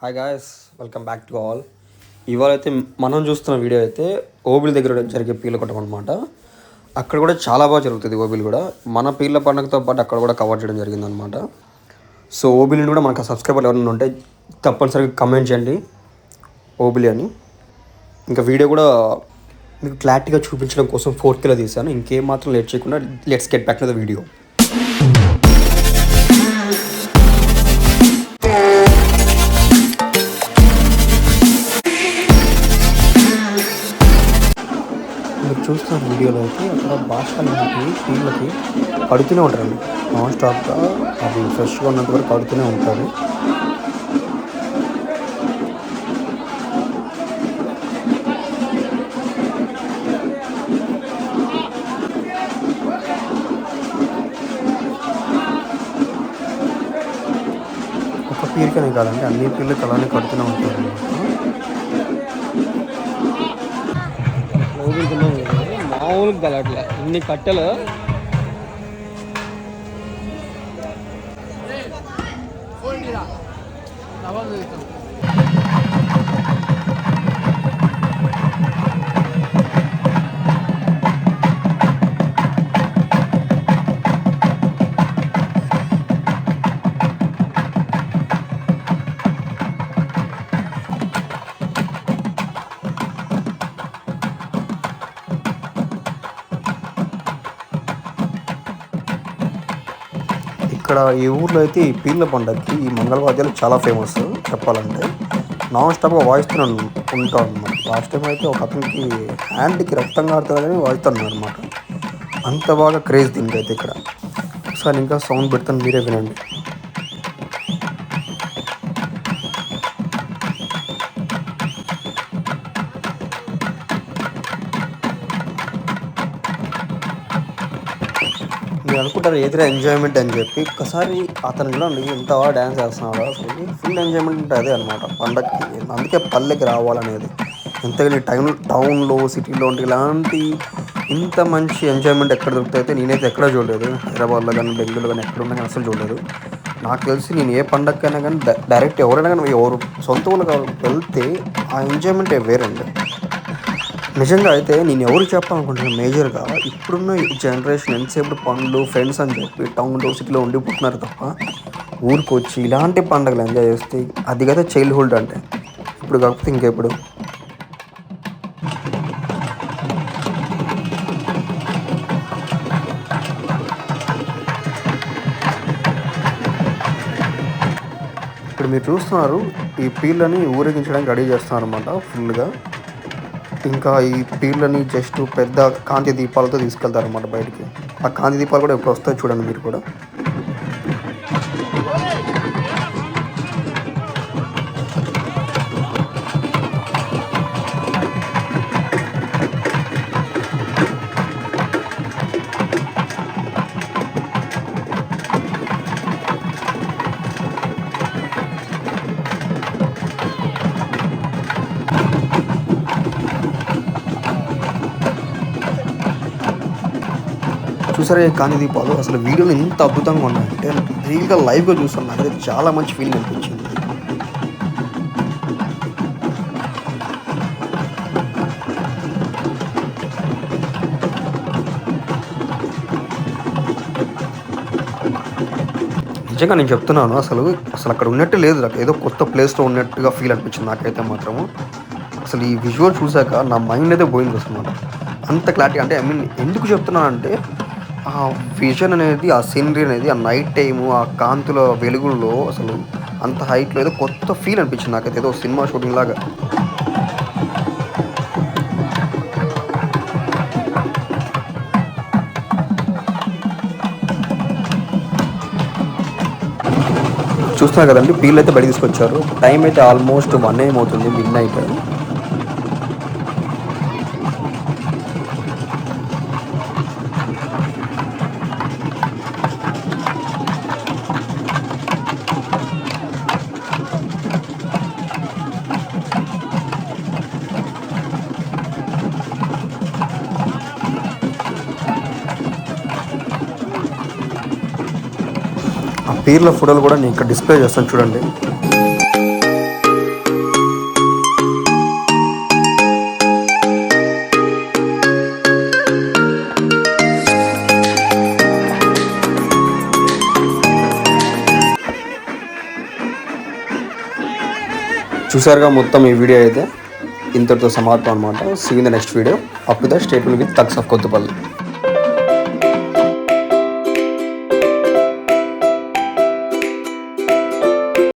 Hi guys welcome back to all ఇవాళ అయితే మనం చూస్తున్న వీడియో అయితే ఓబిల్ దగ్గర జరిగే పీర్ల కొట్టం అనమాట అక్కడ కూడా చాలా బాగా జరుగుతుంది ఓబిల్ కూడా. మన పీర్ల పండుగతో పాటు అక్కడ కూడా కవర్ చేయడం జరిగింది అనమాట సో ఓబిలిని కూడా మనకు సబ్స్క్రైబర్లు ఎవరైనా ఉంటే తప్పనిసరిగా కమెంట్ చేయండి ఓబిలి అని. ఇంకా వీడియో కూడా మీకు క్లారిటీగా చూపించడం కోసం ఫోర్ కిలో తీసాను. ఇంకేం మాత్రం లేట్ చేయకుండా let's get back to the video వీడియోలో అయితే అక్కడ భాషలకి టీళ్ళకి కడుతూనే ఉంటారండి. నాన్ స్టాప్గా అవి ఫ్రెష్గా ఉన్నంత వరకు కడుతూనే ఉంటారు. ఒక పీరికనే కాదండి అన్ని పీర్లకు అలానే కడుతూనే ఉంటారు. అవును గలట్లే. ఇన్ని కట్టెలు. ఇక్కడ ఈ ఊర్లో అయితే ఈ పీర్ల పండగకి ఈ మంగళవాద్యాలు చాలా ఫేమస్ చెప్పాలంటే. నాన్ స్టాప్గా వాయిస్తున్నాను ఉంటాం అనమాట లాస్ట్ టైం అయితే ఒక అతనికి హ్యాండ్కి రక్తం కాడుతుందని వాయిస్తున్నాను అనమాట అంత బాగా క్రేజ్ దీనికి అయితే ఇక్కడ. ఒకసారి ఇంకా సౌండ్ పెడతాను మీరే వినండి. మీరు అనుకుంటారు ఏదైనా ఎంజాయ్మెంట్ అని చెప్పి. ఒక్కసారి అతను కూడా ఎంత డ్యాన్స్ చేస్తున్నాడు అసలు. ఫుల్ ఎంజాయ్మెంట్ అంటే అదే అనమాట పండగకి అందుకే పల్లెకి రావాలనేది. ఎంతగా టైం టౌన్లో సిటీలో ఉంటే ఇలాంటి ఇంత మంచి ఎంజాయ్మెంట్ ఎక్కడ దొరుకుతాయి అయితే నేనైతే ఎక్కడ చూడలేదు. హైదరాబాద్లో కానీ బెంగళూరులో కానీ ఎక్కడ ఉన్నా కానీ అసలు చూడలేదు. నాకు తెలిసి నేను ఏ పండగకైనా కానీ డైరెక్ట్ ఎవరైనా కానీ ఎవరు సొంత ఊళ్ళకి వెళ్తే ఆ ఎంజాయ్మెంట్ వేరండి. నిజంగా అయితే నేను ఎవరు చెప్పాలనుకుంటున్నాను మేజర్గా ఇప్పుడున్న జనరేషన్ ఎంతసేపు పనులు ఫ్రెండ్స్ అని చెప్పి టౌన్లో సిటీలో ఉండిపోతున్నారు తప్ప ఊరికి వచ్చి ఇలాంటి పండుగలు ఎంజాయ్ చేస్తే అది కదా చైల్డ్హుడ్ అంటే. ఇప్పుడు కాకపోతే ఇంకెప్పుడు? ఇప్పుడు మీరు చూస్తున్నారు ఈ పీళ్ళని ఊరేగించడానికి రెడీ చేస్తున్నారు అనమాట ఫుల్గా ఇంకా ఈ పీర్లని జస్ట్ పెద్ద కాంతి దీపాలతో తీసుకెళ్తారు అన్నమాట బయటికి. ఆ కాంతి దీపాలు కూడా ఎప్పుడు వస్తాయి చూడండి మీరు కూడా. చూసారా ఈ కాంతి దీపాలు? అసలు వీడియోలు ఎంత అద్భుతంగా ఉన్నాయంటే రియల్గా లైవ్గా చూస్తాను నాకైతే చాలా మంచి ఫీలింగ్ అనిపించింది. నిజంగా నేను చెప్తున్నాను అసలు అసలు అక్కడ ఉన్నట్టు లేదు. నాకు ఏదో కొత్త ప్లేస్లో ఉన్నట్టుగా ఫీల్ అనిపించింది నాకైతే మాత్రము. అసలు ఈ విజువల్ చూసాక నా మైండ్ అయితే పోయింది అసలు అంత క్లారిటీ అంటే ఐ మీన్ ఎందుకు చెప్తున్నానంటే ఆ విజన్ అనేది ఆ సీనరీ అనేది ఆ నైట్ టైము ఆ కాంతుల వెలుగుల్లో అసలు అంత హైట్లో ఏదో కొత్త ఫీల్ అనిపించింది నాకైతే. ఏదో సినిమా షూటింగ్ లాగా. చూస్తున్నారు కదండి పీల్ అయితే బయట తీసుకొచ్చారు. టైం అయితే ఆల్మోస్ట్ వన్ ఏం అవుతుంది మిడ్ నైట్ పీర్ల ఫోటోలు కూడా నేను ఇక్కడ డిస్ప్లే చేస్తాను చూడండి. చూసారుగా మొత్తం ఈ వీడియో అయితే ఇంతటితో సమాప్తం అనమాట సిగింది the next video up statement with thanks of Kothapalli